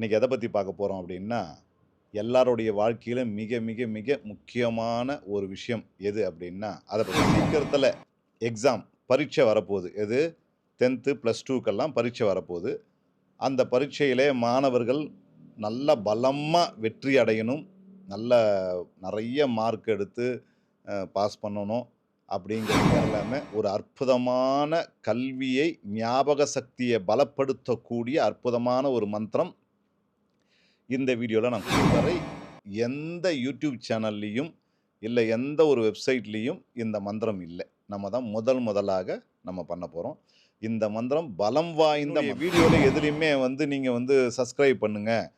இன்றைக்கி எதை பற்றி பார்க்க போகிறோம் அப்படின்னா எல்லாருடைய வாழ்க்கையில் மிக மிக மிக முக்கியமான ஒரு விஷயம் எது அப்படின்னா அதை பற்றி சீக்கிரத்தில் எக்ஸாம் பரீட்சை வரப்போகுது. எது? டென்த்து ப்ளஸ் டூக்கெல்லாம் பரீட்சை வரப்போகுது. அந்த பரீட்சையிலே மாணவர்கள் நல்ல பலமாக வெற்றி அடையணும். நல்ல நிறைய மார்க் எடுத்து பாஸ் பண்ணணும் அப்படிங்கிறது எல்லாமே ஒரு அற்புதமான கல்வியை ஞாபக சக்தியை பலப்படுத்தக்கூடிய அற்புதமான ஒரு மந்திரம் இந்த வீடியோவில் நான் இதுவரை எந்த யூடியூப் சேனல்லையும் இல்லை எந்த ஒரு வெப்சைட்லேயும் இந்த மந்திரம் இல்லை. நம்ம தான் முதல் முதலாக நம்ம பண்ண போகிறோம் இந்த மந்திரம் பலம் வாய்ந்த வீடியோவில் எதுலேயுமே வந்து நீங்கள் வந்து சப்ஸ்கிரைப் பண்ணுங்கள்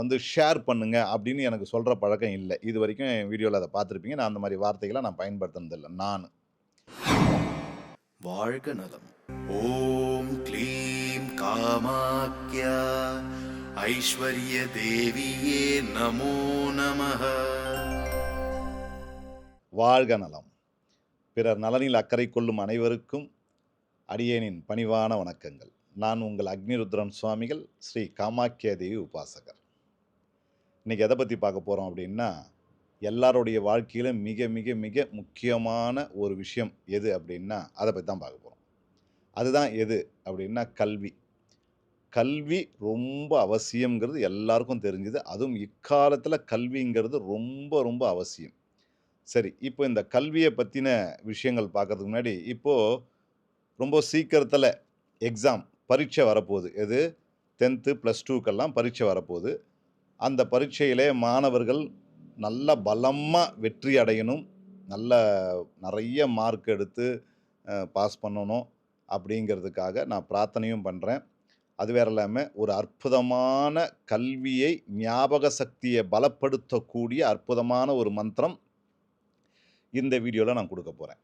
வந்து ஷேர் பண்ணுங்க அப்படின்னு எனக்கு சொல்கிற பழக்கம் இல்லை. இது வரைக்கும் என் வீடியோவில் அதை பார்த்துருப்பீங்க. நான் அந்த மாதிரி வார்த்தைகளை நான் பயன்படுத்துனதில்லை. நான். வாழ்க நலம். ஓம் க்ளீம் காமாக்யா ஐஸ்வர்ய தேவியே நமோ நம வாழ்க நலம். பிறர் நலனில் அக்கறை கொள்ளும் அனைவருக்கும் அடியேனின் பணிவான வணக்கங்கள். நான் உங்கள் அக்னிருத்ரன் சுவாமிகள் ஸ்ரீ காமாக்கிய தேவி உபாசகர். இன்றைக்கி எதை பற்றி பார்க்க போகிறோம் அப்படின்னா எல்லாருடைய வாழ்க்கையிலும் மிக மிக மிக முக்கியமான ஒரு விஷயம் எது அப்படின்னா அதை பற்றி தான் பார்க்க போகிறோம் அதுதான் எது அப்படின்னா கல்வி. கல்வி ரொம்ப அவசியங்கிறது எல்லாருக்கும் தெரிஞ்சுது. அதுவும் இக்காலத்தில் கல்விங்கிறது ரொம்ப ரொம்ப அவசியம். சரி இப்போ இந்த கல்வியை பற்றின விஷயங்கள் பார்க்கறதுக்கு முன்னாடி இப்போது ரொம்ப சீக்கிரத்தில் எக்ஸாம் பரீட்சை வரப்போகுது. எது? டென்த்து ப்ளஸ் டூக்கெல்லாம் பரீட்சை வரப்போகுது. அந்த பரீட்சையிலே மாணவர்கள் நல்ல பலமாக வெற்றி அடையணும். நல்ல நிறைய மார்க் எடுத்து பாஸ் பண்ணணும் அப்படிங்கிறதுக்காக நான் பிரார்த்தனையும் பண்ணுறேன் அது வேற இல்லாமல் ஒரு அற்புதமான கல்வியை ஞாபக சக்தியை பலப்படுத்தக்கூடிய அற்புதமான ஒரு மந்திரம் இந்த வீடியோவில் நான் கொடுக்க போகிறேன்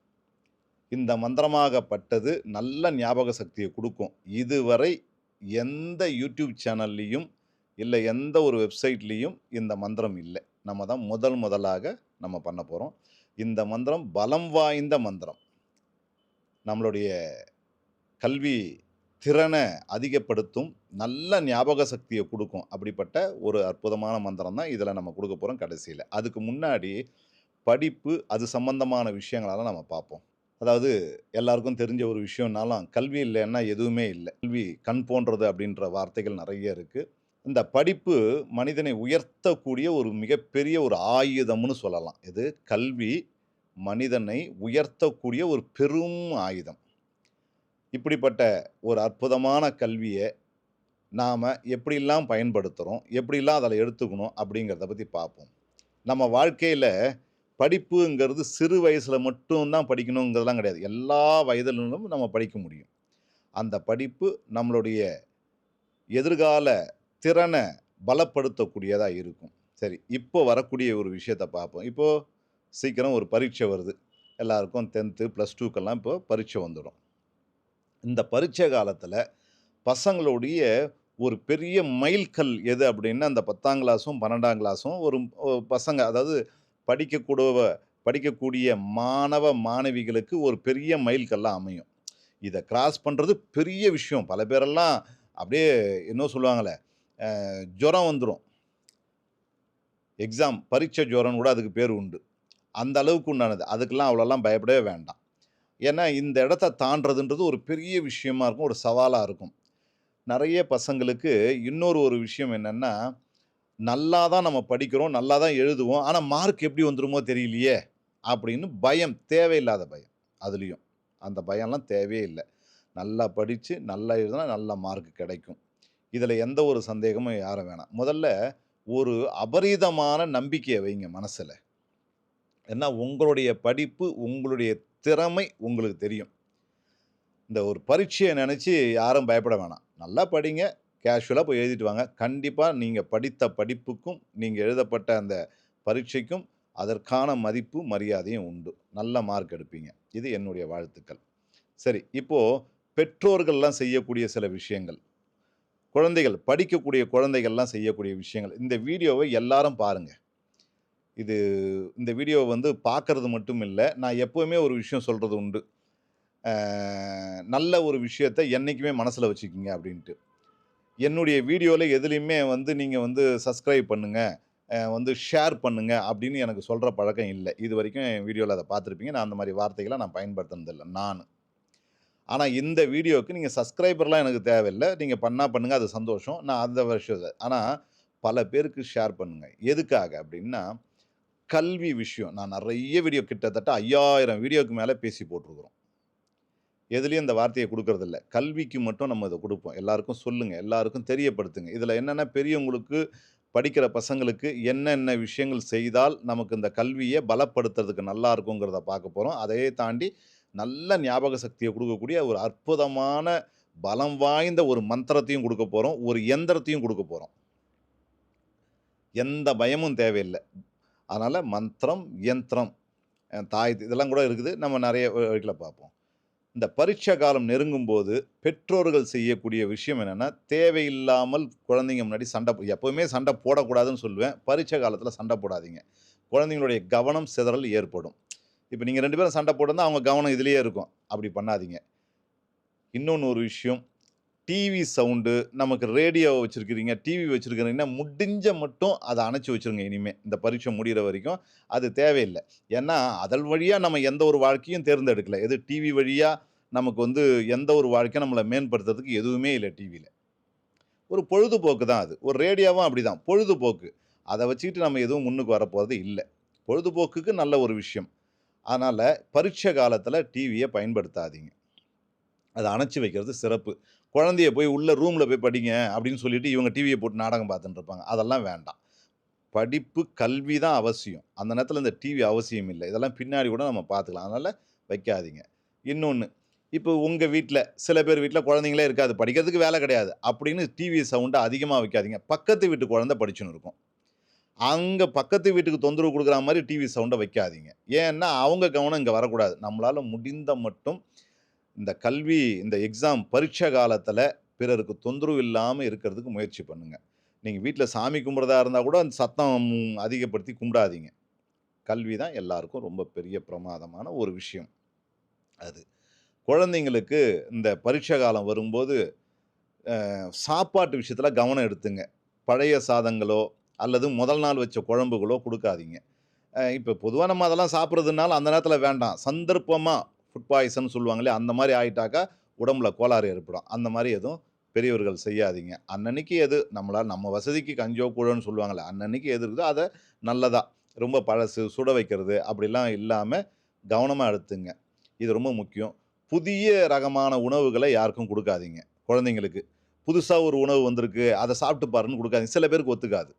இந்த மந்திரமாகப்பட்டது நல்ல ஞாபக சக்தியை கொடுக்கும். இதுவரை எந்த யூடியூப் சேனல்லையும் இல்லை எந்த ஒரு வெப்சைட்லேயும் இந்த மந்திரம் இல்லை. நம்ம தான் முதல் முதலாக நம்ம பண்ண போகிறோம் இந்த மந்திரம் பலம் வாய்ந்த மந்திரம். நம்மளுடைய கல்வி திறனை அதிகப்படுத்தும் நல்ல ஞாபக சக்தியை கொடுக்கும் அப்படிப்பட்ட ஒரு அற்புதமான மந்திரம் தான் இதில் நம்ம கொடுக்க போகிறோம் கடைசியில். அதுக்கு முன்னாடி படிப்பு அது சம்பந்தமான விஷயங்களெல்லாம் நம்ம பார்ப்போம். அதாவது எல்லாருக்கும் தெரிஞ்ச ஒரு விஷயம்னாலும் கல்வி இல்லைன்னா எதுவுமே இல்லை. கல்வி கண் போன்றது அப்படின்ற வார்த்தைகள் நிறைய இருக்குது இந்த படிப்பு மனிதனை உயர்த்தக்கூடிய ஒரு மிகப்பெரிய ஒரு ஆயுதம்னு சொல்லலாம். இது கல்வி மனிதனை உயர்த்தக்கூடிய ஒரு பெரும் ஆயுதம். இப்படிப்பட்ட ஒரு அற்புதமான கல்வியை நாம் எப்படிலாம் பயன்படுத்துகிறோம் எப்படிலாம் அதில் எடுத்துக்கணும் அப்படிங்கிறத பற்றி பார்ப்போம். நம்ம வாழ்க்கையில் படிப்புங்கிறது சிறு வயசில் மட்டும்தான் படிக்கணுங்கிறதெல்லாம் கிடையாது. எல்லா வயதிலும் நம்ம படிக்க முடியும். அந்த படிப்பு நம்மளுடைய எதிர்கால திறனை பலப்படுத்தக்கூடியதாக இருக்கும். சரி இப்போ வரக்கூடிய ஒரு விஷயத்தை பார்ப்போம். இப்போது சீக்கிரம் ஒரு பரீட்சை வருது. எல்லாருக்கும் டென்த்து ப்ளஸ் டூக்கெல்லாம் இப்போ பரீட்சை வந்துடும். இந்த பரீட்சை காலத்தில் பசங்களுடைய ஒரு பெரிய மைல்கல் எது அப்படின்னா அந்த பத்தாம் கிளாஸும் பன்னெண்டாம் கிளாஸும் ஒரு பசங்க அதாவது படிக்கக்கூடவ படிக்கக்கூடிய மாணவ மாணவிகளுக்கு ஒரு பெரிய மைல்கல்லாக அமையும். இதை கிராஸ் பண்ணுறது பெரிய விஷயம். பல பேரெல்லாம் அப்படியே என்ன சொல்லுவாங்களே ஜுரம் வந்துடும் எக்ஸாம் பரீட்சை ஜுரம்னு கூட அதுக்கு பேர் உண்டு. அந்த அளவுக்கு உண்டானது. அதுக்கெல்லாம் அவ்வளோலாம் பயப்படவே வேண்டாம். ஏன்னா இந்த இடத்த தாண்டதுன்றது ஒரு பெரிய விஷயமா இருக்கும் ஒரு சவாலாக இருக்கும். நிறைய பசங்களுக்கு இன்னொரு ஒரு விஷயம் என்னென்னா நல்லா தான் நம்ம படிக்கிறோம் நல்லா தான் எழுதுவோம் ஆனால் மார்க் எப்படி வந்துருமோ தெரியலையே அப்படின்னு பயம் தேவையில்லாத பயம் அதுலேயும். அந்த பயம்லாம் தேவையே இல்லை. நல்லா படித்து நல்லா எழுதுனா நல்ல மார்க் கிடைக்கும். இதில் எந்த ஒரு சந்தேகமும் யாரும் வேணாம். முதல்ல ஒரு அபரீதமான நம்பிக்கையை வைங்க மனசில். ஏன்னா உங்களுடைய படிப்பு உங்களுடைய திறமை உங்களுக்கு தெரியும். இந்த ஒரு பரீட்சையை நினச்சி யாரும் பயப்பட வேணாம். நல்லா படிங்க கேஷுவலாக போய் எழுதிட்டு வாங்க. கண்டிப்பாக நீங்கள் படித்த படிப்புக்கும் நீங்கள் எழுதப்பட்ட அந்த பரீட்சைக்கும் அதற்கான மதிப்பு மரியாதையும் உண்டு. நல்ல மார்க் எடுப்பீங்க. இது என்னுடைய வாழ்த்துக்கள். சரி இப்போது பெற்றோர்கள்லாம் செய்யக்கூடிய சில விஷயங்கள். குழந்தைகள் படிக்கக்கூடிய குழந்தைகள்லாம் செய்யக்கூடிய விஷயங்கள். இந்த வீடியோவை எல்லாரும் பாருங்கள் இது இந்த வீடியோவை வந்து பார்க்குறது மட்டும் இல்லை நான் எப்போவுமே ஒரு விஷயம் சொல்கிறது உண்டு. நல்ல ஒரு விஷயத்தை என்றைக்குமே மனசில் வச்சுக்கிங்க அப்படின்ட்டு. என்னுடைய வீடியோவில் எதுலேயுமே வந்து நீங்கள் வந்து சப்ஸ்கிரைப் பண்ணுங்கள் வந்து ஷேர் பண்ணுங்கள் அப்படின்னு எனக்கு சொல்கிற பழக்கம் இல்லை. இது வரைக்கும் என் வீடியோவில் அதை பார்த்துருப்பீங்க. நான் அந்த மாதிரி வார்த்தைகளை நான் பயன்படுத்தினதில்லை நான். ஆனால் இந்த வீடியோவுக்கு நீங்கள் சப்ஸ்கிரைபர்லாம் எனக்கு தேவையில்லை. நீங்கள் பண்ணால் பண்ணுங்கள் அது சந்தோஷம். நான் அந்த வருஷம் ஆனால் பல பேருக்கு ஷேர் பண்ணுங்கள் எதுக்காக அப்படின்னா கல்வி விஷயம். நான் நிறைய வீடியோ கிட்டத்தட்ட ஐயாயிரம் வீடியோக்கு மேலே பேசி போட்டிருக்கிறோம். எதுலேயும் இந்த வார்த்தையை கொடுக்கறதில்ல. கல்விக்கு மட்டும் நம்ம இதை கொடுப்போம். எல்லாருக்கும் சொல்லுங்கள் எல்லாருக்கும் தெரியப்படுத்துங்க. இதில் என்னென்ன பெரியவங்களுக்கு படிக்கிற பசங்களுக்கு என்னென்ன விஷயங்கள் செய்தால் நமக்கு இந்த கல்வியை பலப்படுத்துறதுக்கு நல்லா இருக்குங்கிறத பார்க்க போகிறோம் அதையே தாண்டி நல்ல ஞாபக சக்தியை கொடுக்கக்கூடிய ஒரு அற்புதமான பலம் வாய்ந்த ஒரு மந்திரத்தையும் கொடுக்க போகிறோம் ஒரு எந்திரத்தையும் கொடுக்க போகிறோம் எந்த பயமும் தேவையில்லை. அதனால் மந்திரம் யந்திரம் தாய் இதெல்லாம் கூட இருக்குது. நம்ம நிறைய வீட்டில் பார்ப்போம். இந்த பரீட்சை காலம் நெருங்கும் போது பெற்றோர்கள் செய்யக்கூடிய விஷயம் என்னென்னா தேவையில்லாமல் குழந்தைங்க முன்னாடி சண்டை எப்போவுமே சண்டை போடக்கூடாதுன்னு சொல்லுவேன். பரீட்சை காலத்தில் சண்டை போடாதீங்க. குழந்தைங்களுடைய கவனம் சிதறல் ஏற்படும். இப்போ நீங்கள் ரெண்டு பேரும் சண்டை போட்டிருந்தால் அவங்க கவனம் இதுலேயே இருக்கும். அப்படி பண்ணாதீங்க. இன்னொன்று ஒரு விஷயம் டிவி சவுண்டு நமக்கு ரேடியோ வச்சுருக்கிறீங்க டிவி வச்சுருக்கிறீங்கன்னா முடிஞ்ச மட்டும் அதை அணைச்சி வச்சுருங்க இனிமேல் இந்த பரீட்சை முடிகிற வரைக்கும் அது தேவையில்லை. ஏன்னா அதன் வழியாக நம்ம எந்த ஒரு வாழ்க்கையும் தேர்ந்தெடுக்கல. எது டிவி வழியாக நமக்கு வந்து எந்த ஒரு வாழ்க்கையும் நம்மளை மேம்படுத்துறதுக்கு எதுவுமே இல்லை டிவியில் ஒரு பொழுதுபோக்கு தான் அது. ஒரு ரேடியோவும் அப்படி தான் பொழுதுபோக்கு. அதை வச்சுக்கிட்டு நம்ம எதுவும் முன்னுக்கு வரப்போகிறது இல்லை. பொழுதுபோக்குக்கு நல்ல ஒரு விஷயம். அதனால் பரீட்சை காலத்தில் டிவியை பயன்படுத்தாதீங்க. அதை அணைச்சி வைக்கிறது சிறப்பு. குழந்தைய போய் உள்ள ரூமில் போய் படிங்க அப்படின்னு சொல்லிட்டு இவங்க டிவியை போட்டு நாடகம் பார்த்துட்டு இருப்பாங்க. அதெல்லாம் வேண்டாம். படிப்பு கல்வி தான் அவசியம். அந்த நேரத்தில் இந்த டிவி அவசியம் இல்லை. இதெல்லாம் பின்னாடி கூட நம்ம பார்த்துக்கலாம். அதனால் வைக்காதீங்க. இன்னொன்று இப்போ உங்கள் வீட்டில் சில பேர் வீட்டில் குழந்தைங்களே இருக்காது. படிக்கிறதுக்கு வேலை கிடையாது. அப்படின்னு டிவி சவுண்டை அதிகமாக வைக்காதீங்க. பக்கத்து வீட்டு குழந்தை படிச்சுன்னு இருக்கும். அங்கே பக்கத்து வீட்டுக்கு தொந்தரவு கொடுக்குற மாதிரி டிவி சவுண்டை வைக்காதீங்க. ஏன்னா அவங்க கவனம் இங்கே வரக்கூடாது. நம்மளால் முடிந்த மட்டும் இந்த கல்வி இந்த எக்ஸாம் பரீட்சை காலத்தில் பிறருக்கு தொந்தரவு இல்லாமல் இருக்கிறதுக்கு முயற்சி பண்ணுங்கள் நீங்கள் வீட்டில் சாமி கும்பிட்றதா இருந்தால் கூட அந்த சத்தம் அதிகப்படுத்தி கும்பிடாதீங்க. கல்வி தான் எல்லாருக்கும் ரொம்ப பெரிய பிரமாதமான ஒரு விஷயம். அது குழந்தைங்களுக்கு இந்த பரீட்சை காலம் வரும்போது சாப்பாட்டு விஷயத்தில் கவனம் எடுத்துங்க. பழைய சாதங்களோ அல்லது முதல் நாள் வச்ச குழம்புகளோ கொடுக்காதீங்க. இப்போ பொதுவாக நம்ம அதெல்லாம் சாப்பிட்றதுனால அந்த நேரத்தில் வேண்டாம். சந்தர்ப்பமாக ஃபுட் பாய்சன் சொல்லுவாங்களே அந்த மாதிரி ஆகிட்டாக்கா உடம்புல கோளாறு ஏற்படும். அந்த மாதிரி எதுவும் பெரியவர்கள் செய்யாதீங்க. அன்னன்னைக்கு எது நம்மளால் நம்ம வசதிக்கு கஞ்சோ கூழன்னு சொல்லுவாங்களே அன்னன்னைக்கு எது இருக்குதோ அதை நல்லதா ரொம்ப பழசு சுட வைக்கிறது அப்படிலாம் இல்லாமல் கவனமாக எடுத்துங்க. இது ரொம்ப முக்கியம். புதிய ரகமான உணவுகளை யாருக்கும் கொடுக்காதீங்க. குழந்தைங்களுக்கு. புதுசாக ஒரு உணவு வந்திருக்கு அதை சாப்பிட்டு பாருன்னு கொடுக்காதீங்க. சில பேருக்கு ஒத்துக்காது.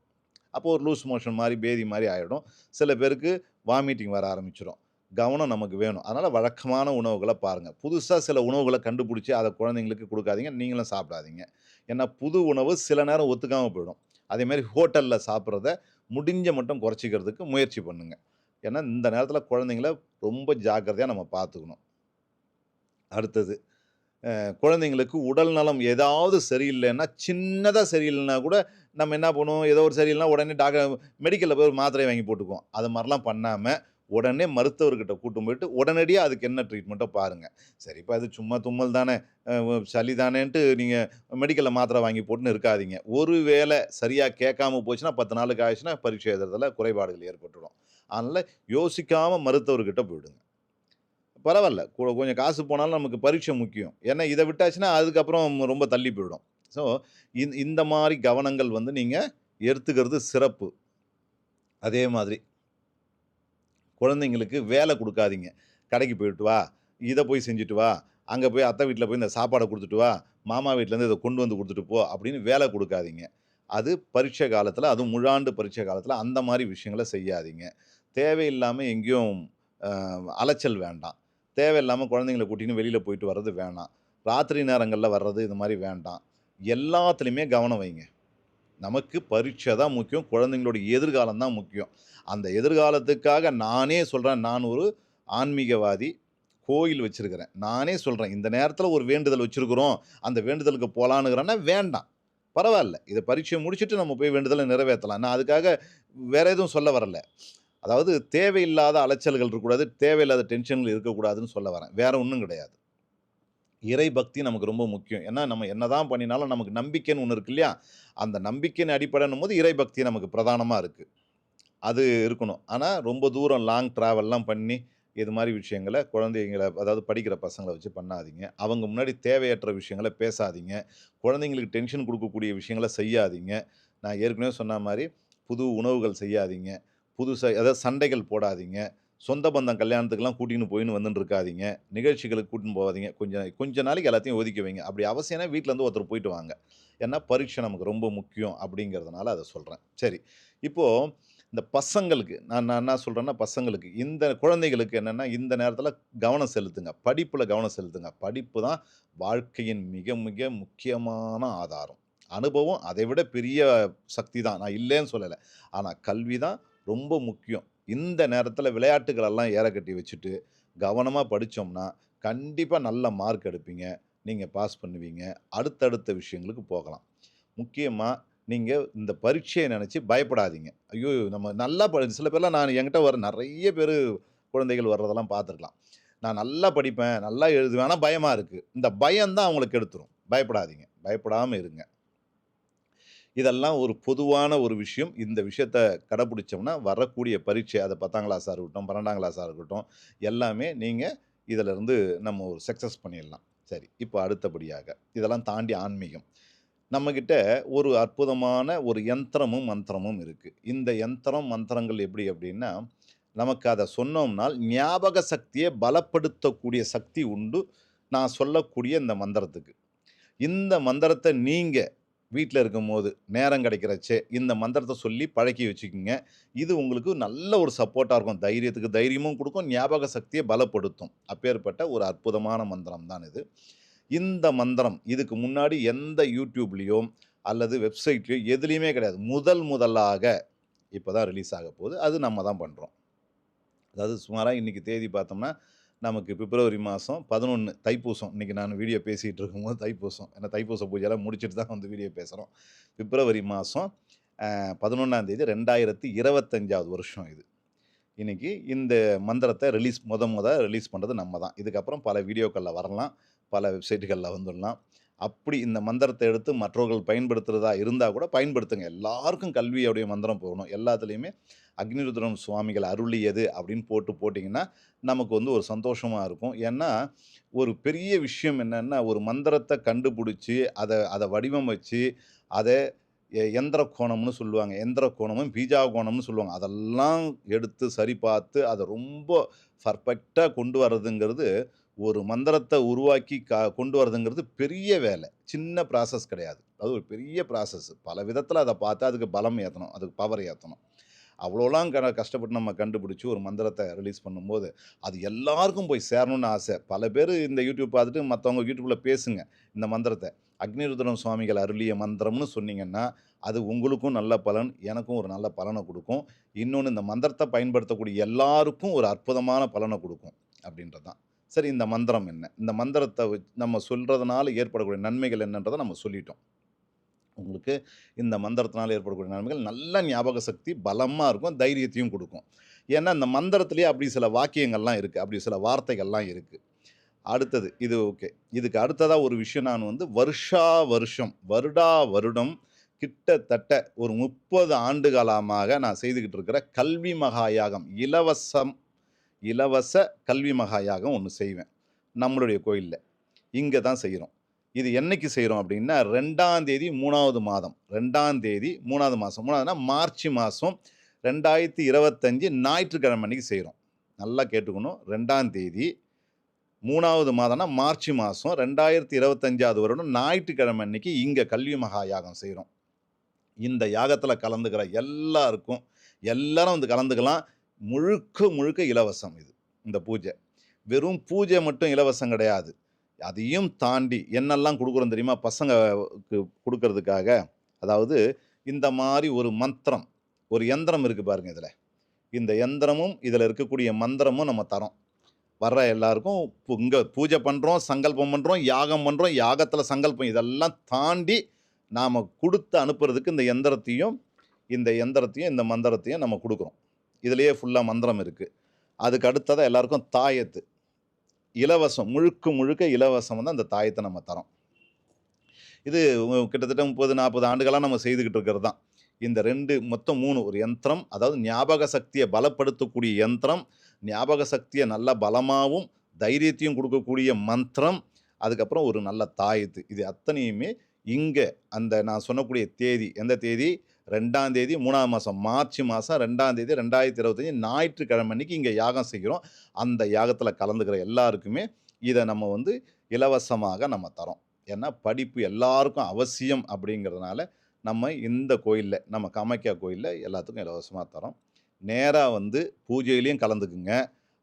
அப்போது ஒரு லூஸ் மோஷன் மாதிரி பேதி மாதிரி ஆகிடும் சில பேருக்கு வாமிட்டிங் வர ஆரம்பிச்சிடும் கவனம் நமக்கு வேணும். அதனால் வழக்கமான உணவுகளை பாருங்கள் புதுசாக சில உணவுகளை கண்டுபிடிச்சி அதை குழந்தைங்களுக்கு கொடுக்காதீங்க. நீங்களும் சாப்பிடாதீங்க. ஏன்னா புது உணவு சில நேரம் ஒத்துக்காமல் போயிடும். அதேமாதிரி ஹோட்டலில் சாப்பிட்றத முடிஞ்ச மட்டும் குறைச்சிக்கிறதுக்கு முயற்சி பண்ணுங்கள் ஏன்னா இந்த நேரத்தில் குழந்தைங்கள ரொம்ப ஜாக்கிரதையாக நம்ம பார்த்துக்கணும். அடுத்தது குழந்தைங்களுக்கு உடல் நலம் ஏதாவது சரியில்லைன்னா சின்னதாக சரியில்லைன்னா கூட நம்ம என்ன பண்ணுவோம்? ஏதோ ஒரு சரியில்லைனா உடனே டாக்டர் மெடிக்கலில் போய் ஒரு மாத்திரை வாங்கி போட்டுக்குவோம். அது மாதிரிலாம் பண்ணாமல் உடனே மருத்துவர்கிட்ட கூட்டும் போயிட்டு உடனடியாக அதுக்கு என்ன ட்ரீட்மெண்ட்டோ பாருங்கள் சரிப்பா அது சும்மா தும்மல் தானே சளி தானேன்ட்டு நீங்கள் மெடிக்கலில் மாத்திரை வாங்கி போட்டுன்னு இருக்காதீங்க. ஒரு வேளை சரியாக கேட்காம போச்சுன்னா பத்து நாளுக்கு ஆயிடுச்சுன்னா பரீட்சை எழுதுறதுல குறைபாடுகள் ஏற்பட்டுடும். அதனால் யோசிக்காமல் மருத்துவர்கிட்ட போயிடுங்க. பரவாயில்ல. கூட கொஞ்சம் காசு போனாலும் நமக்கு பரீட்சை முக்கியம். ஏன்னா இதை விட்டாச்சுன்னா அதுக்கப்புறம் ரொம்ப தள்ளி போயிடும். ஸோ இந்த மாதிரி கவனங்கள் வந்து நீங்கள் எடுத்துக்கிறது சிறப்பு. அதே மாதிரி குழந்தைங்களுக்கு வேலை கொடுக்காதீங்க. கடைக்கு போயிட்டு வா இதை போய் செஞ்சுட்டு வா அங்கே போய் அத்தை வீட்டில் போய் இந்த சாப்பாடை கொடுத்துட்டு வா மாமா வீட்டிலேருந்து இதை கொண்டு வந்து கொடுத்துட்டு போ அப்படின்னு வேலை கொடுக்காதீங்க. அது பரீட்சை காலத்தில் அதுவும் முழாண்டு பரீட்சை காலத்தில் அந்த மாதிரி விஷயங்களை செய்யாதீங்க. தேவையில்லாமல் எங்கேயும் அலைச்சல் வேண்டாம். தேவையில்லாமல் குழந்தைங்கள கூட்டின்னு வெளியில் போயிட்டு வர்றது வேணாம். ராத்திரி நேரங்களில் வர்றது இது மாதிரி வேண்டாம். எல்லாத்துலேயுமே கவனம் வைங்க. நமக்கு பரீட்சை தான் முக்கியம் குழந்தைங்களோட எதிர்காலம் தான் முக்கியம். அந்த எதிர்காலத்துக்காக நானே சொல்கிறேன் நான் ஒரு ஆன்மீகவாதி கோயில் வச்சுருக்கிறேன். நானே சொல்கிறேன் இந்த நேரத்தில் ஒரு வேண்டுதல் வச்சுருக்குறோம் அந்த வேண்டுதலுக்கு போகலான்னுக்கிறேன்னா வேண்டாம். பரவாயில்ல இதை பரீட்சையை முடிச்சுட்டு நம்ம போய் வேண்டுதலை நிறைவேற்றலாம். நான் அதுக்காக வேறு எதுவும் சொல்ல வரல. அதாவது தேவையில்லாத அலைச்சல்கள் இருக்கக்கூடாது தேவையில்லாத டென்ஷன்கள் இருக்கக்கூடாதுன்னு சொல்ல வரேன். வேறு ஒன்றும் கிடையாது. இறை பக்தி நமக்கு ரொம்ப முக்கியம். ஏன்னா, நம்ம என்னதான் பண்ணினாலும் நமக்கு நம்பிக்கைன்னு ஒன்று இருக்கு இல்லையா? அந்த நம்பிக்கைனு அடிப்படைன்னும் போது இறை பக்தி நமக்கு பிரதானமாக இருக்குது அது இருக்கணும். ஆனால் ரொம்ப தூரம் லாங் ட்ராவல்லாம் பண்ணி, இது மாதிரி விஷயங்களை குழந்தைங்கள அதாவது படிக்கிற பசங்களை வச்சு பண்ணாதீங்க. அவங்க முன்னாடி தேவையற்ற விஷயங்களை பேசாதீங்க. குழந்தைங்களுக்கு டென்ஷன் கொடுக்கக்கூடிய விஷயங்கள செய்யாதீங்க. நான் ஏற்கனவே சொன்ன மாதிரி புது உணவுகள் செய்யாதீங்க. புதுசாக அதாவது சண்டைகள் போடாதீங்க. சொந்த பந்தம் கல்யாணத்துக்குலாம் கூட்டின்னு போயின்னு வந்துன்னு இருக்காதீங்க. நிகழ்ச்சிகளுக்கு கூட்டின்னு போகாதீங்க. கொஞ்சம் கொஞ்ச நாளைக்கு எல்லாத்தையும் ஒதுக்கி வைங்க. அப்படி அவசியம்னா வீட்டிலேருந்து ஒருத்தர் போயிட்டு வாங்க. ஏன்னா, பரீட்சை நமக்கு ரொம்ப முக்கியம் அப்படிங்கிறதுனால அதை சொல்கிறேன் சரி. இப்போது இந்த பசங்களுக்கு நான் நான் என்ன சொல்கிறேன்னா பசங்களுக்கு இந்த குழந்தைகளுக்கு என்னென்னா இந்த நேரத்தில் கவனம் செலுத்துங்க. படிப்பில் கவனம் செலுத்துங்க. படிப்பு தான் வாழ்க்கையின் மிக மிக முக்கியமான ஆதாரம். அனுபவம் அதை விட பெரிய சக்தி தான். நான் இல்லைன்னு சொல்லலை ஆனால் கல்வி தான் ரொம்ப முக்கியம். இந்த நேரத்தில் விளையாட்டுகளெல்லாம் ஏற கட்டி வச்சுட்டு, கவனமாக படித்தோம்னா கண்டிப்பாக நல்ல மார்க் எடுப்பீங்க. நீங்கள் பாஸ் பண்ணுவீங்க. அடுத்தடுத்த விஷயங்களுக்கு போகலாம். முக்கியமாக நீங்கள் இந்த பரீட்சையை நினச்சி பயப்படாதீங்க. ஐயோ! நம்ம நல்லா படி சில பேர்லாம் நான் என்கிட்ட வர நிறைய பேர் குழந்தைகள் வர்றதெல்லாம் பார்த்துருக்கலாம். நான் நல்லா படிப்பேன், நல்லா எழுதுவேன். ஆனால் பயமாக இருக்குது இந்த பயம்தான் அவங்களுக்கு எடுத்துரும் பயப்படாதீங்க. பயப்படாமல் இருங்க. இதெல்லாம் ஒரு பொதுவான ஒரு விஷயம். இந்த விஷயத்த கடைபிடிச்சோம்னா, வரக்கூடிய பரீட்சை அதை பத்தாம் கிளாஸாக இருக்கட்டும், பன்னெண்டாம் கிளாஸாக இருக்கட்டும், எல்லாமே நீங்கள் இதிலிருந்து நம்ம ஒரு சக்சஸ் பண்ணிடலாம். சரி. இப்போ அடுத்தபடியாக, இதெல்லாம் தாண்டி ஆன்மீகம். நம்மக்கிட்ட ஒரு அற்புதமான ஒரு யந்திரமும், மந்திரமும் இருக்குது இந்த யந்திரம், மந்திரங்கள் எப்படி அப்படின்னா, நமக்கு அதை சொன்னோம்னால் ஞாபக சக்தியை பலப்படுத்தக்கூடிய சக்தி உண்டு. நான் சொல்லக்கூடிய இந்த மந்திரத்துக்கு. இந்த மந்திரத்தை நீங்கள் வீட்டில் இருக்கும் இருக்கும்போது, நேரம் கிடைக்கிறச்சே இந்த மந்திரத்தை சொல்லி பழக்கி வச்சுக்கோங்க இது உங்களுக்கு நல்ல ஒரு சப்போர்ட்டாக இருக்கும். தைரியத்துக்கு தைரியமும் கொடுக்கும் ஞாபக சக்தியை பலப்படுத்தும். அப்பேற்பட்ட ஒரு அற்புதமான மந்திரம் தான் இது. இந்த மந்திரம் இதுக்கு முன்னாடி எந்த யூடியூப்லேயோ அல்லது வெப்சைட்லேயோ எதுலேயுமே கிடையாது. முதல் முதலாக இப்போ தான் ரிலீஸ் ஆக போகுது அது நம்ம தான் பண்ணுறோம் அதாவது சுமாராக இன்றைக்கி தேதி பார்த்தோம்னா, நமக்கு பிப்ரவரி மாதம் பதினொன்று தைப்பூசம். இன்னைக்கு நான் வீடியோ பேசிகிட்டு இருக்கும்போது தைப்பூசம். ஏன்னா தைப்பூச பூஜையெல்லாம் முடிச்சுட்டு தான் வந்து வீடியோ பேசுகிறோம் பிப்ரவரி மாதம் அ 11ஆம் தேதி 2025வது வருஷம் இது. இன்றைக்கி இந்த மந்திரத்தை ரிலீஸ் முத முத ரிலீஸ் பண்ணுறது நம்ம தான். இதுக்கப்புறம் பல வீடியோக்களில் வரலாம். பல வெப்சைட்டுகளில் வந்துடலாம். அப்படி இந்த மந்திரத்தை எடுத்து மற்றவர்கள் பயன்படுத்துகிறதா இருந்தால் கூட பயன்படுத்துங்க. எல்லாருக்கும் கல்வியோடைய மந்திரம் போகணும். எல்லாத்துலேயுமே அக்னிருத்ரன் சுவாமிகள் அருளியது அப்படின்னு போட்டு போட்டிங்கன்னா நமக்கு வந்து ஒரு சந்தோஷமாக இருக்கும். ஏன்னா, ஒரு பெரிய விஷயம் என்னென்னா ஒரு மந்திரத்தை கண்டுபிடிச்சி அதை அதை வடிவமைச்சு, அதை எந்திர கோணம்னு சொல்லுவாங்க. எந்திர கோணமும், பீஜா கோணம்னு சொல்லுவாங்க. அதெல்லாம் எடுத்து சரி பார்த்து, அதை ரொம்ப பர்ஃபெக்டாக கொண்டு வர்றதுங்கிறது ஒரு மந்திரத்தை உருவாக்கி க கொண்டு வரதுங்கிறது பெரிய வேலை சின்ன ப்ராசஸ் கிடையாது. அது ஒரு பெரிய ப்ராசஸ். பல விதத்தில் அதை பார்த்து அதுக்கு பலம் ஏற்றணும் அதுக்கு பவர் ஏற்றணும் அவ்வளோலாம் க கஷ்டப்பட்டு நம்ம கண்டுபிடிச்சி ஒரு மந்திரத்தை ரிலீஸ் பண்ணும்போது, அது எல்லாருக்கும் போய் சேரணும்னு ஆசை. பல பேர் இந்த யூடியூப் பார்த்துட்டு மற்றவங்க யூடியூப்பில் பேசுங்க. இந்த மந்திரத்தை அக்னிருத்ரன் சுவாமிகள் அருளிய மந்திரம்னு சொன்னீங்கன்னா, அது உங்களுக்கும் நல்ல பலன், எனக்கும் ஒரு நல்ல பலனை கொடுக்கும் இன்னொன்று இந்த மந்திரத்தை பயன்படுத்தக்கூடிய எல்லாருக்கும் ஒரு அற்புதமான பலனை கொடுக்கும் அப்படின்றது தான். சரி இந்த மந்திரம் என்ன? இந்த மந்திரத்தை நம்ம சொல்கிறதுனால ஏற்படக்கூடிய நன்மைகள் என்னன்றதை நம்ம சொல்லிட்டோம். உங்களுக்கு இந்த மந்திரத்தினால் ஏற்படக்கூடிய நன்மைகள் நல்ல ஞாபக சக்தி பலமாக இருக்கும். தைரியத்தையும் கொடுக்கும் ஏன்னா, இந்த மந்திரத்துலேயே அப்படி சில வாக்கியங்கள்லாம் இருக்குது அப்படி சில வார்த்தைகள்லாம் இருக்குது அடுத்தது இது ஓகே. இதுக்கு அடுத்ததாக ஒரு விஷயம் நான் வந்து வருஷா வருஷம், வருடா வருடம் கிட்டத்தட்ட ஒரு 30 ஆண்டு காலமாக நான் செய்துக்கிட்டு இருக்கிற கல்வி மகாயாகம் இலவசம் இலவச கல்வி மகா யாகம் செய்வேன். நம்மளுடைய கோயிலில் இங்கே தான் செய்கிறோம் இது என்னைக்கு செய்கிறோம் அப்படின்னா, 2ஆம் தேதி 3வது மாதம். 2ஆம் தேதி 3வது மாசம். 3வதுனா மார்ச் மாசம் 2025 ஞாயிற்றுக்கிழமை அன்றைக்கி செய்கிறோம் நல்லா கேட்டுக்கணும். 2ஆம் தேதி 3வது மாதம்னா மார்ச் மாதம் ரெண்டாயிரத்தி இருபத்தஞ்சாவது வருடம் ஞாயிற்றுக்கிழமை அன்னைக்கு இங்கே கல்வி மகா யாகம் செய்கிறோம் இந்த யாகத்தில் கலந்துக்கிற எல்லாருக்கும், எல்லாரும் வந்து கலந்துக்கலாம். முழுக்க முழுக்க இலவசம் இது. இந்த பூஜை. வெறும் பூஜை மட்டும் இலவசம் கிடையாது. அதையும் தாண்டி என்னெல்லாம் கொடுக்குறோம் தெரியுமா? பசங்களுக்கு கொடுக்கறதுக்காக அதாவது இந்த மாதிரி ஒரு மந்திரம், ஒரு எந்திரம் இருக்குது பாருங்கள் இதில் இந்த எந்திரமும் இதில் இருக்கக்கூடிய மந்திரமும் நம்ம தரோம் வர்ற எல்லாருக்கும் பு பூஜை பண்ணுறோம் சங்கல்பம் பண்ணுறோம் யாகம் பண்ணுறோம் யாகத்தில் சங்கல்பம் இதெல்லாம் தாண்டி நாம் கொடுத்து அனுப்புறதுக்கு இந்த எந்திரத்தையும் இந்த எந்திரத்தையும் இந்த மந்திரத்தையும் நம்ம கொடுக்குறோம் இதுலேயே ஃபுல்லாக மந்திரம் இருக்குது அதுக்கு அடுத்ததாக எல்லாருக்கும் தாயத்து. இலவசம் முழுக்க முழுக்க இலவசம் வந்து அந்த தாயத்தை நம்ம தரோம். இது கிட்டத்தட்ட முப்பது நாற்பது ஆண்டுகளாக நம்ம செய்துக்கிட்டு இருக்கிறது தான். இந்த ரெண்டு மொத்தம் மூணு ஒரு யந்திரம் அதாவது ஞாபக சக்தியை பலப்படுத்தக்கூடிய யந்திரம் ஞாபக சக்தியை நல்ல பலமாகவும் தைரியத்தையும் கொடுக்கக்கூடிய மந்திரம் அதுக்கப்புறம் ஒரு நல்ல தாயத்து. இது அத்தனையுமே இங்கே அந்த நான் சொன்னக்கூடிய தேதி எந்த தேதி? ரெண்டாம் தேதி மூணாம் மாதம் மார்ச் மாதம் ரெண்டாம் தேதி ரெண்டாயிரத்தி இருபத்தஞ்சி ஞாயிற்றுக்கிழமை அன்னைக்கு இங்கே யாகம் செய்கிறோம். அந்த யாகத்தில் கலந்துக்கிற எல்லாருக்குமே இதை நம்ம வந்து இலவசமாக நம்ம தரோம். ஏன்னா படிப்பு எல்லாருக்கும் அவசியம் அப்படிங்கிறதுனால நம்ம இந்த கோயிலில் நம்ம காமாக்கியா கோயிலில் எல்லாத்துக்கும் இலவசமாக தரோம். நேராக வந்து பூஜையிலையும் கலந்துக்குங்க.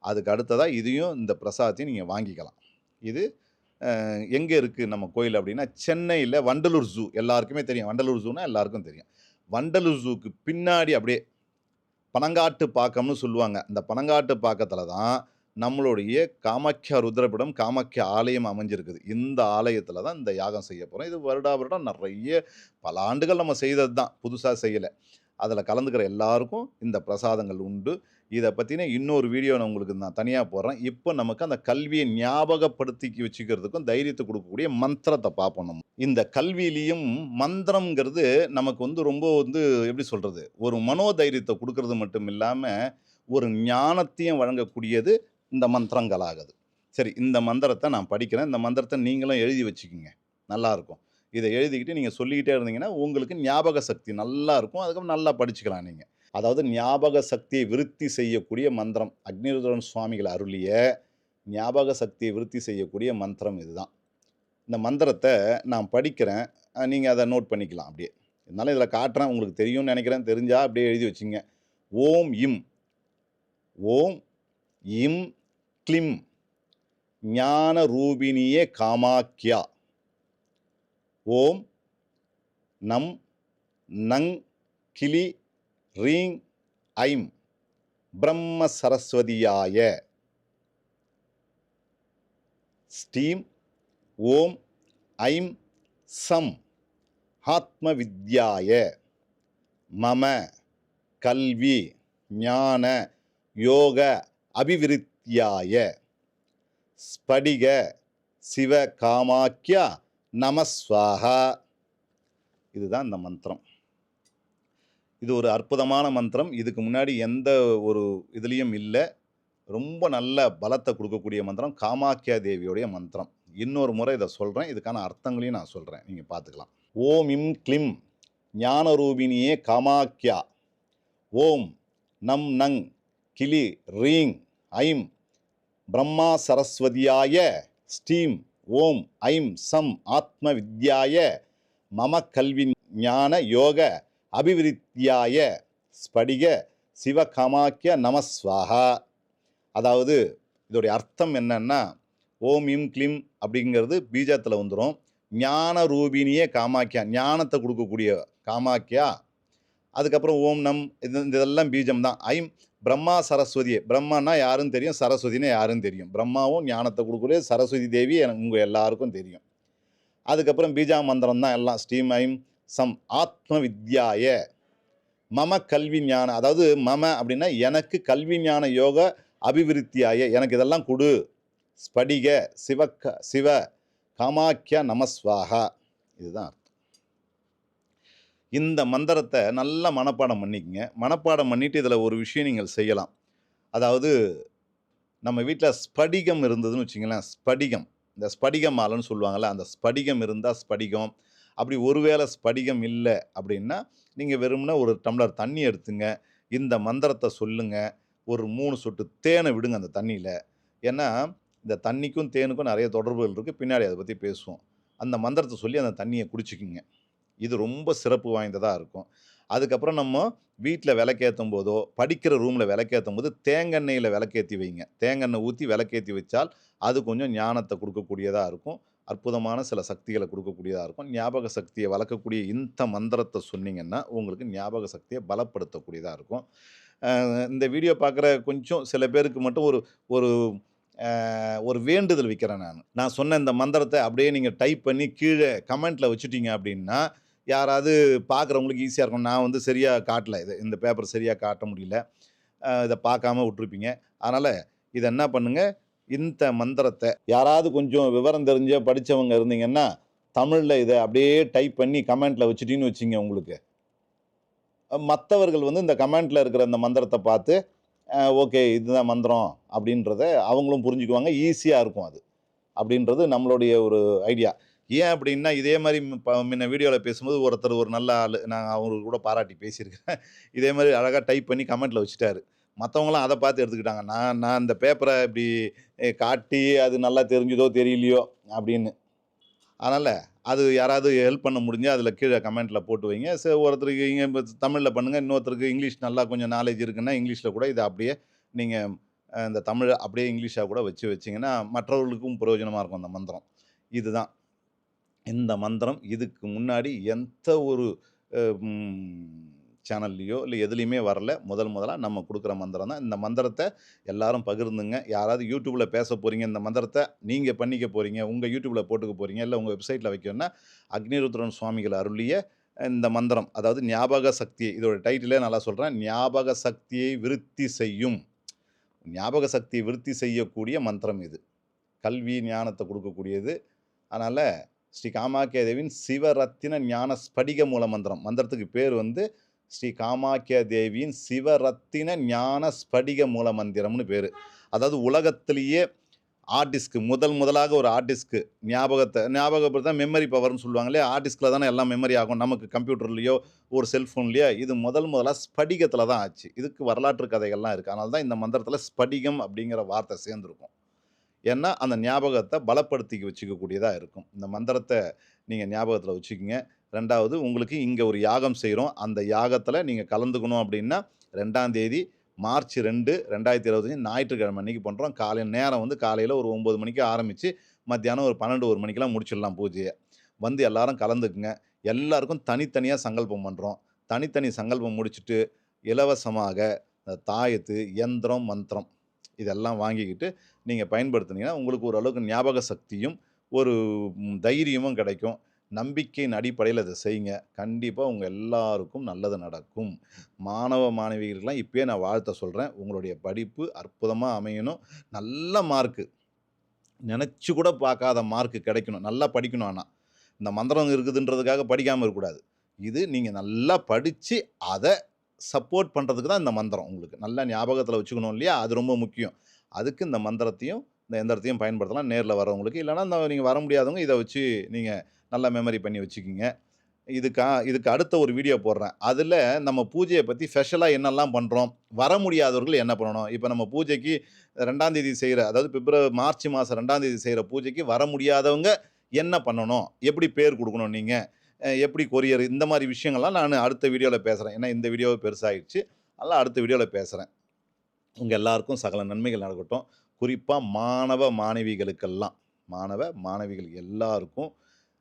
அதுக்கு அடுத்ததாக இதையும் இந்த பிரசாதத்தையும் நீங்கள் வாங்கிக்கலாம். இது எங்கே இருக்குது நம்ம கோயில் அப்படின்னா சென்னையில் வண்டலூர் ஜூ. எல்லாருக்குமே தெரியும். வண்டலூர் ஜூனால் எல்லாருக்கும் தெரியும். வண்டலூர் ஜூக்கு பின்னாடி அப்படியே பனங்காட்டு பாக்கம்னு சொல்லுவாங்க. அந்த பனங்காட்டு பாக்கத்தில் தான் நம்மளுடைய காமாக்கியா ருத்ரபிடம் காமாக்கியா ஆலயம் அமைஞ்சிருக்குது. இந்த ஆலயத்தில் தான் இந்த யாகம் செய்ய போகிறோம் இது வருடா வருடம் நிறைய பல ஆண்டுகள் நம்ம செய்தது தான் புதுசாக செய்யலை. அதில் கலந்துக்கிற எல்லாருக்கும் இந்த பிரசாதங்கள் உண்டு. இதை பற்றின இன்னொரு வீடியோ நான் உங்களுக்கு நான் தனியாக போடுறேன். இப்போ நமக்கு அந்த கல்வியை ஞாபகப்படுத்தி வச்சுக்கிறதுக்கும் தைரியத்தை கொடுக்கக்கூடிய மந்திரத்தை பார்ப்போம். இந்த கல்வியிலையும் மந்திரம்ங்கிறது நமக்கு வந்து ரொம்ப வந்து எப்படி சொல்கிறது ஒரு மனோதைரியத்தை கொடுக்கறது மட்டும் இல்லாமல் ஒரு ஞானத்தையும் வழங்கக்கூடியது இந்த மந்திரங்களாகுது. சரி இந்த மந்திரத்தை நான் படிக்கிறேன். இந்த மந்திரத்தை நீங்களும் எழுதி வச்சுக்கிங்க. நல்லாயிருக்கும் இதை எழுதிக்கிட்டு நீங்கள் சொல்லிக்கிட்டே இருந்தீங்கன்னா உங்களுக்கு ஞாபக சக்தி நல்லா இருக்கும். அதுக்கப்புறம் நல்லா படிச்சுக்கலாம் நீங்கள் அதாவது ஞாபக சக்தியை விருத்தி செய்யக்கூடிய மந்திரம். அக்னிருதரன் சுவாமிகள் அருளிய ஞாபக சக்தியை விருத்தி செய்யக்கூடிய மந்திரம் இதுதான். இந்த மந்திரத்தை நான் படிக்கிறேன். நீங்கள் அதை நோட் பண்ணிக்கலாம் அப்படியே. இருந்தாலும் இதில் காட்டுறேன். உங்களுக்கு தெரியும்னு நினைக்கிறேன். தெரிஞ்சால் அப்படியே எழுதி வச்சுங்க. ஓம் இம். ஓம் இம் க்ளிம். ஞான ரூபிணியே காமாக்கியா. ஓம் நம் நங் கிளி ரீங் ஐம் பிரம்ம சரஸ்வதியாய. ஸ்டீம் ஓம் ஐம் சம் ஆத்ம வித்யாய மம கல்வி ஞான யோக அபிவிருத்தியாய. ஸ்படிக சிவ காமாக்கியா நமஸ்வாகா இதுதான் இந்த மந்திரம். இது ஒரு அற்புதமான மந்திரம். இதுக்கு முன்னாடி எந்த ஒரு இதுலேயும் இல்லை. ரொம்ப நல்ல பலத்தை கொடுக்கக்கூடிய மந்திரம். காமாக்கியா தேவியோடைய மந்திரம். இன்னொரு முறை இதை சொல்கிறேன் இதுக்கான அர்த்தங்களையும் நான் சொல்கிறேன் நீங்கள் பார்த்துக்கலாம். ஓம் இம் க்ளிம் ஞானரூபினியே காமாக்கியா. ஓம் நம் நங் கிளி ரீங் ஐம் பிரம்மா சரஸ்வதியாய ஸ்டீம் ஓம் ஐம் சம் ஆத்ம வித்யாய மம கல்வி ஞான யோக அபிவிருத்தியாய ஸ்படிக சிவகாமாக்கிய நமஸ்வாகா அதாவது இதோடைய அர்த்தம் என்னன்னா ஓம் இம் கிளிம் அப்படிங்கிறது பீஜத்தில் வந்துடும் ஞான ரூபினியே காமாக்கியா ஞானத்தை கொடுக்கக்கூடிய காமாக்கியா. அதுக்கப்புறம் ஓம் நம் இது இதெல்லாம் பீஜம் தான். ஐம் பிரம்மா சரஸ்வதியே. பிரம்மானா யாரும் தெரியும்? சரஸ்வதினா யாரும் தெரியும். பிரம்மாவும் ஞானத்தை கொடுக்குறே சரஸ்வதி தேவி எனக்கு உங்கள் எல்லாருக்கும் தெரியும். அதுக்கப்புறம் பீஜா மந்திரம் தான் எல்லாம். ஸ்ரீம் ஐம் சம் ஆத்ம வித்யாய மம கல்வி ஞான அதாவது மம அப்படின்னா எனக்கு கல்வி ஞான யோக அபிவிருத்தியாய. எனக்கு இதெல்லாம் கொடு. ஸ்படிக சிவக்க சிவ காமாக்கிய நமஸ்வாகா இதுதான் அர்த்தம். இந்த மந்திரத்தை நல்லா மனப்பாடம் பண்ணிக்கங்க. மனப்பாடம் பண்ணிவிட்டு இதில் ஒரு விஷயம் நீங்கள் செய்யலாம். அதாவது நம்ம வீட்டில் ஸ்படிகம் இருந்ததுன்னு வச்சிங்களேன் ஸ்படிகம். இந்த ஸ்படிக மாலைன்னு சொல்லுவாங்கள்ல அந்த ஸ்படிகம் இருந்தால் ஸ்படிகம். அப்படி ஒருவேளை ஸ்படிகம் இல்லை அப்படின்னா நீங்கள் வெறும்னா ஒரு டம்ளர் தண்ணி எடுத்துங்க. இந்த மந்திரத்தை சொல்லுங்கள் ஒரு மூணு சொட்டு தேனை விடுங்க அந்த தண்ணியில். ஏன்னா இந்த தண்ணிக்கும் தேனுக்கும் நிறைய தொடர்புகள் இருக்குது பின்னாடி அதை பற்றி பேசுவோம். அந்த மந்திரத்தை சொல்லி அந்த தண்ணியை குடிச்சிக்கிங்க. இது ரொம்ப சிறப்பு வாய்ந்ததாக இருக்கும். அதுக்கப்புறம் நம்ம வீட்டில் விளக்கேற்றும் போதோ படிக்கிற ரூமில் விளக்கேற்றும் போது தேங்கெண்ணெயில் விளக்கேற்றி வைங்க. தேங்கெண்ணெய் ஊற்றி விளக்கேற்றி வச்சால் அது கொஞ்சம் ஞானத்தை கொடுக்கக்கூடியதாக இருக்கும். அற்புதமான சில சக்திகளை கொடுக்கக்கூடியதாக இருக்கும். ஞாபக சக்தியை வளர்க்கக்கூடிய இந்த மந்திரத்தை சொன்னீங்கன்னா உங்களுக்கு ஞாபக சக்தியை பலப்படுத்தக்கூடியதாக இருக்கும். இந்த வீடியோ பார்க்குற கொஞ்சம் சில பேருக்கு மட்டும் ஒரு ஒரு ஒரு வேண்டுதல் வைக்கிறேன் நான். நான் சொன்ன இந்த மந்திரத்தை அப்படியே நீங்கள் டைப் பண்ணி கீழே கமெண்ட்டில் வச்சுட்டீங்க அப்படின்னா யாராவது பார்க்குறவங்களுக்கு ஈஸியாக இருக்கும். நான் வந்து சரியாக காட்டல. இது இந்த பேப்பர் சரியாக காட்ட முடியல. இதை பார்க்காம விட்ருப்பீங்க அதனால் இதை என்ன பண்ணுங்கள் இந்த மந்திரத்தை யாராவது கொஞ்சம் விவரம் தெரிஞ்ச படித்தவங்க இருந்தீங்கன்னா தமிழில் இதை அப்படியே டைப் பண்ணி கமெண்ட்டில் வச்சுட்டின்னு வச்சிங்க உங்களுக்கு. மற்றவர்கள் வந்து இந்த கமெண்ட்டில் இருக்கிற இந்த மந்திரத்தை பார்த்து ஓகே இதுதான் மந்திரம் அப்படின்றத அவங்களும் புரிஞ்சுக்குவாங்க. ஈஸியாக இருக்கும் அது. அப்படின்றது நம்மளுடைய ஒரு ஐடியா ஏன் அப்படின்னா இதே மாதிரி முன்ன வீடியோவில் பேசும்போது ஒருத்தர் ஒரு நல்ல ஆள் நான் அவங்களுக்கு கூட பாராட்டி பேசியிருக்கேன் இதே மாதிரி அழகாக டைப் பண்ணி கமெண்ட்டில் வச்சுட்டாரு. மற்றவங்களாம் அதை பார்த்து எடுத்துக்கிட்டாங்க. நான் நான் இந்த பேப்பரை இப்படி காட்டி அது நல்லா தெரிஞ்சுதோ தெரியலையோ அப்படின்னு. அதனால் அது யாராவது ஹெல்ப் பண்ண முடிஞ்சால் அதில் கீழே கமெண்ட்டில் போட்டு வைங்க. சரி ஒருத்தருக்கு இங்கே இப்போ தமிழில் பண்ணுங்கள் இன்னொருத்தருக்கு இங்கிலீஷ் நல்லா கொஞ்சம் நாலேஜ் இருக்குன்னா இங்கிலீஷில் கூட இதை அப்படியே நீங்கள் இந்த தமிழை அப்படியே இங்கிலீஷாக கூட வச்சு வச்சிங்கன்னா மற்றவர்களுக்கும் பிரயோஜனமாக இருக்கும் அந்த மந்திரம். இதுதான். இந்த மந்திரம். இதுக்கு முன்னாடி எந்த ஒரு சேனல்லையோ இல்லை எதுலேயுமே வரல. முதல் முதலாக நம்ம கொடுக்குற மந்திரம் தான். இந்த மந்திரத்தை எல்லாரும் பகிர்ந்துங்க. யாராவது யூடியூப்பில் பேச போகிறீங்க இந்த மந்திரத்தை நீங்கள் பண்ணிக்க போகிறீங்க உங்கள் யூடியூப்பில் போட்டுக்க போகிறீங்க இல்லை உங்கள் வெப்சைட்டில் வைக்கணும்னா அக்னிருத்ரன் சுவாமிகள் அருளிய இந்த மந்திரம் அதாவது ஞாபக சக்தியை இதோட டைட்டிலே நல்லா சொல்கிறேன் ஞாபக சக்தியை விருத்தி செய்யும். ஞாபக சக்தியை விருத்தி செய்யக்கூடிய மந்திரம் இது. கல்வி ஞானத்தை கொடுக்கக்கூடியது. அதனால் ஸ்ரீ காமாக்கிய தேவியின் சிவரத்தின ஞான ஸ்படிக மூல மந்திரம். மந்திரத்துக்கு பேர் வந்து ஸ்ரீ காமாக்கிய தேவியின் சிவரத்தின ஞான ஸ்படிக மூல மந்திரம்னு பேர். அதாவது உலகத்திலேயே ஆர்டிஸ்க்கு முதல் முதலாக ஒரு ஆர்டிஸ்க்கு ஞாபகத்தை ஞாபகப்படுத்த மெமரி பவர்னு சொல்லுவாங்களே ஆர்டிஸ்கில் தானே எல்லாம் மெமரி ஆகும். நமக்கு கம்ப்யூட்டர்லேயோ ஒரு செல்ஃபோன்லேயோ இது முதல் முதலாக ஸ்படிகத்தில் தான் ஆச்சு. இதுக்கு வரலாற்று கதைகள்லாம் இருக்குது அதனால தான் இந்த மந்திரத்தில் ஸ்படிகம் அப்படிங்கிற வார்த்தை சேர்ந்துருக்கும். ஏன்னா அந்த ஞாபகத்தை பலப்படுத்தி வச்சுக்கக்கூடியதாக இருக்கும். இந்த மந்திரத்தை நீங்கள் ஞாபகத்தில் வச்சுக்கிங்க. ரெண்டாவது உங்களுக்கு இங்கே ஒரு யாகம் செய்கிறோம் அந்த யாகத்தில் நீங்கள் கலந்துக்கணும் அப்படின்னா ரெண்டாம் தேதி மார்ச் ரெண்டு ரெண்டாயிரத்தி இருபத்தஞ்சி ஞாயிற்றுக்கிழமை அன்றைக்கி பண்ணுறோம் காலையில் நேரம் வந்து காலையில் ஒரு ஒம்பது மணிக்கு ஆரம்பித்து மத்தியானம் ஒரு பன்னெண்டு ஒரு மணிக்கெல்லாம் முடிச்சிடலாம் பூஜையை. வந்து எல்லாரும் கலந்துக்குங்க. எல்லாருக்கும் தனித்தனியாக சங்கல்பம் பண்ணுறோம் தனித்தனி சங்கல்பம் முடிச்சுட்டு இலவசமாக தாயத்து எந்திரம் மந்திரம் இதெல்லாம் வாங்கிக்கிட்டு நீங்கள் பயன்படுத்துனீங்கன்னா உங்களுக்கு ஓரளவுக்கு ஞாபக சக்தியும் ஒரு தைரியமும் கிடைக்கும். நம்பிக்கையின் அடிப்படையில் அதை செய்யுங்க. கண்டிப்பாக உங்கள் எல்லாருக்கும் நல்லது நடக்கும். மாணவ மாணவிகளுக்கெல்லாம் இப்போயே நான் வாழ்த்த சொல்கிறேன் உங்களுடைய படிப்பு அற்புதமாக அமையணும். நல்ல மார்க்கு. நினச்சி கூட பார்க்காத மார்க்கு கிடைக்கணும். நல்லா படிக்கணும் ஆனால் இந்த மந்திரம் இருக்குதுன்றதுக்காக படிக்காமல் இருக்கக்கூடாது. இது நீங்கள் நல்லா படித்து அதை சப்போர்ட் பண்ணுறதுக்கு தான் இந்த மந்திரம் உங்களுக்கு. நல்லா ஞாபகத்தில் வச்சுக்கணும் இல்லையா? அது ரொம்ப முக்கியம். அதுக்கு இந்த மந்திரத்தையும் இந்த எந்திரத்தையும் பயன்படுத்தலாம். நேரில் வரவங்களுக்கு. இல்லைன்னா இந்த நீங்கள் வர முடியாதவங்க இதை வச்சு நீங்கள் நல்லா மெமரி பண்ணி வச்சுக்கிங்க. இதுக்கா இதுக்கு அடுத்த ஒரு வீடியோ போடுறேன். அதில் நம்ம பூஜையை பற்றி ஸ்பெஷலாக என்னெல்லாம் பண்ணுறோம் வர முடியாதவர்கள் என்ன பண்ணணும்? இப்போ நம்ம பூஜைக்கு ரெண்டாந்தேதி செய்கிற அதாவது பிப்ரவரி மார்ச் மாதம் ரெண்டாந்தேதி செய்கிற பூஜைக்கு வர முடியாதவங்க என்ன பண்ணணும்? எப்படி பேர் கொடுக்கணும் நீங்கள் எப்படி கொரியர் இந்த மாதிரி விஷயங்கள்லாம் நான் அடுத்த வீடியோவில் பேசுகிறேன் ஏன்னா இந்த வீடியோ பெருசாகிடுச்சு அதெல்லாம் அடுத்த வீடியோவில் பேசுகிறேன் உங்கள் எல்லாருக்கும் சகல நன்மைகள் நடக்கட்டும். குறிப்பாக மாணவ மாணவிகளுக்கெல்லாம். மாணவ மாணவிகள் எல்லாருக்கும்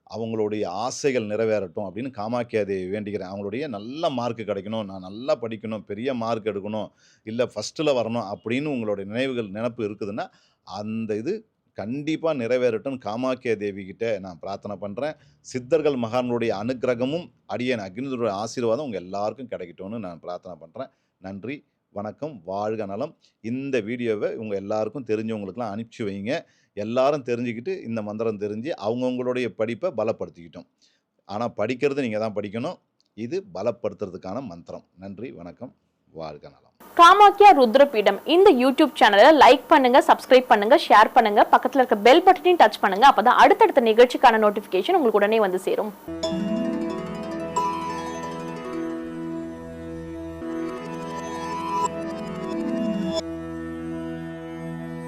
அவங்களுடைய ஆசைகள் நிறைவேறட்டும் அப்படின்னு காமாக்கியா தேவி வேண்டிக்கிறேன். அவங்களுடைய நல்ல மார்க் கிடைக்கணும். நான் நல்லா படிக்கணும். பெரிய மார்க் எடுக்கணும். இல்லை ஃபஸ்ட்டில் வரணும் அப்படின்னு உங்களுடைய நினைவுகள் நினப்பு இருக்குதுன்னா அந்த இது கண்டிப்பாக நிறைவேறட்டும். காமாக்கிய தேவி நான் பிரார்த்தனை பண்ணுறேன் சித்தர்கள் மகான்களுடைய அனுக்கிரகமும் அடியேன் அக்னிதுடைய ஆசீர்வாதம் உங்கள் எல்லாருக்கும் கிடைக்கட்டும்னு நான் பிரார்த்தனை பண்ணுறேன் நன்றி வணக்கம் வாழ்க நலம். இந்த வீடியோவை உங்கள் எல்லாருக்கும் தெரிஞ்சவங்களுக்கெல்லாம் அனுப்பிச்சி வைங்க. எல்லாரும் தெரிஞ்சுக்கிட்டு இந்த மந்திரம் தெரிஞ்சு அவங்கவுங்களுடைய படிப்பை பலப்படுத்திக்கிட்டோம். ஆனால் படிக்கிறது நீங்கள் தான் படிக்கணும். இது பலப்படுத்துறதுக்கான மந்திரம். நன்றி வணக்கம் வாழ்க நலம். காமாக்கியா ருத்ரபீடம். இந்த யூடியூப் சேனலை லைக் பண்ணுங்க சப்ஸ்கிரைப் பண்ணுங்க ஷேர் பண்ணுங்க. பக்கத்தில் இருக்க பெல் பட்டனையும் டச் பண்ணுங்க. அப்பதான் அடுத்தடுத்த நிகழ்ச்சிக்கான நோட்டிபிகேஷன் உங்களுக்கு உடனே வந்து சேரும்.